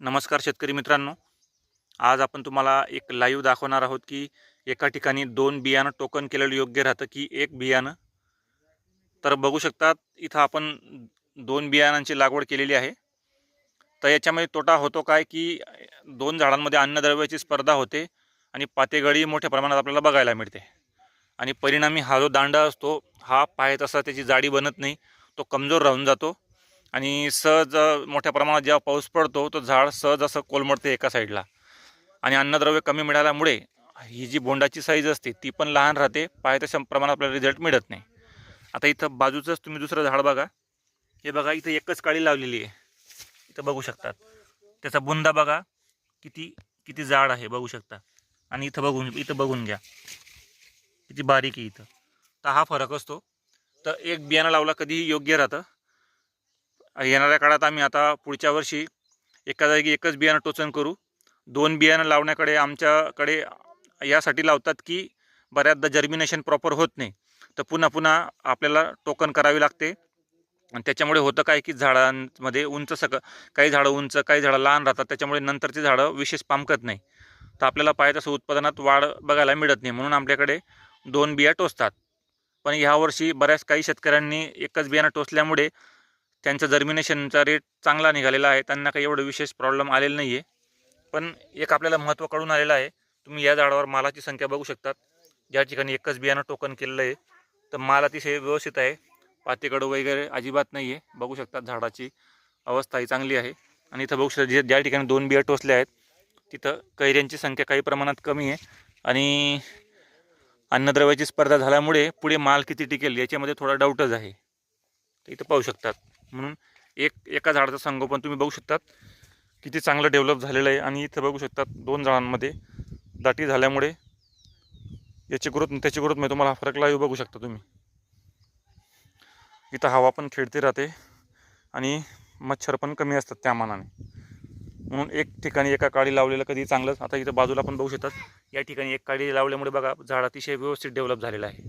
नमस्कार शेतकरी मित्रांनो. आज आपण तुम्हाला एक लाईव्ह दाखवणार आहोत की एका ठिकाणी दोन बियाणं टोकन केलेलं योग्य राहतं की एक बियाणं. तर बघू शकतात इथं आपण दोन बियाणांची लागवड केलेली आहे. तर याच्यामध्ये तोटा होतो काय की दोन झाडांमध्ये अन्नद्रव्याची स्पर्धा होते आणि पातेगळी मोठ्या प्रमाणात आपल्याला बघायला मिळते. आणि परिणामी हा जो दांडा असतो हा पाय तसा त्याची जाडी बनत नाही तो कमजोर राहून जातो. आणि सहज मोठ्या प्रमाणात जेव्हा पाऊस पडतो तो झाड सहज असं कोलमडते एका साईडला. आणि अन्नद्रव्य कमी मिळाल्यामुळे ही जी बोंडाची साईज असते ती पण लहान राहते पाहिजे तशा प्रमाणात आपल्याला रिझल्ट मिळत नाही. आता इथं बाजूचंच तुम्ही दुसरं झाड बघा. हे बघा इथं एकच काळी लावलेली आहे. इथं बघू शकतात. त्याचा बुंदा बघा किती किती जाड आहे बघू शकता. आणि इथं बघून इथं बघून घ्या. किती बारीक आहे इथं. तर हा फरक असतो. तर एक बियाणं लावला कधीही योग्य राहतं. येणाऱ्या काळात आम्ही आता पुढच्या वर्षी एका जागी एकच बियाणं टोचन करू. दोन बियाणं लावण्याकडे आमच्याकडे यासाठी लावतात की बऱ्याचदा जर्मिनेशन प्रॉपर होत नाही. तर पुन्हा पुन्हा आपल्याला टोकन करावी लागते. आणि त्याच्यामुळे होतं काय की झाडांमध्ये उंच सक काही झाडं उंच काही झाडं लहान राहतात. त्याच्यामुळे नंतरची झाडं विशेष पामकत नाही. तर आपल्याला पाहिजे तसं उत्पादनात वाढ बघायला मिळत नाही. म्हणून आपल्याकडे दोन बिया टोचतात. पण ह्यावर्षी बऱ्याच काही शेतकऱ्यांनी एकच बियाणं टोचल्यामुळे त्यांचं जर्मिनेशनचा रेट चांगला निघालेला आहे. त्यांना काही एवढं विशेष प्रॉब्लेम आलेला नाही आहे पण एक आपल्याला महत्त्व कळून आलेलं आहे. तुम्ही या झाडावर मालाची संख्या बघू शकतात. ज्या ठिकाणी एकच बियाणं टोकन केलेलं आहे तर माल अतिशय व्यवस्थित आहे. पातेकडं वगैरे अजिबात नाही आहे बघू शकतात झाडाची अवस्था ही चांगली आहे. आणि इथं बघू शकता जे ज्या ठिकाणी दोन बिया टोचल्या आहेत तिथं कैऱ्यांची संख्या काही प्रमाणात कमी आहे. आणि अन्नद्रव्याची स्पर्धा झाल्यामुळे पुढे माल किती टिकेल याच्यामध्ये थोडा डाऊटच आहे. इथं पाहू शकतात. म्हणून एक एका झाडाचं संगोपन तुम्ही बघू शकतात. किती चांगलं डेव्हलप झालेलं आहे. आणि इथं बघू शकतात दोन झाडांमध्ये दाटी झाल्यामुळे याची ग्रोथ त्याची ग्रोथमध्ये तुम्हाला फरक लाईव्ह बघू शकता तुम्ही. इथं हवा पण खेळती राहते आणि मच्छर पण कमी असतात त्या मानाने. म्हणून एक ठिकाणी एका काळी लावलेलं कधी चांगलंच. आता इथं बाजूला पण बघू शकतात. या ठिकाणी एक काळी लावल्यामुळे बघा झाड अतिशय व्यवस्थित डेव्हलप झालेलं आहे.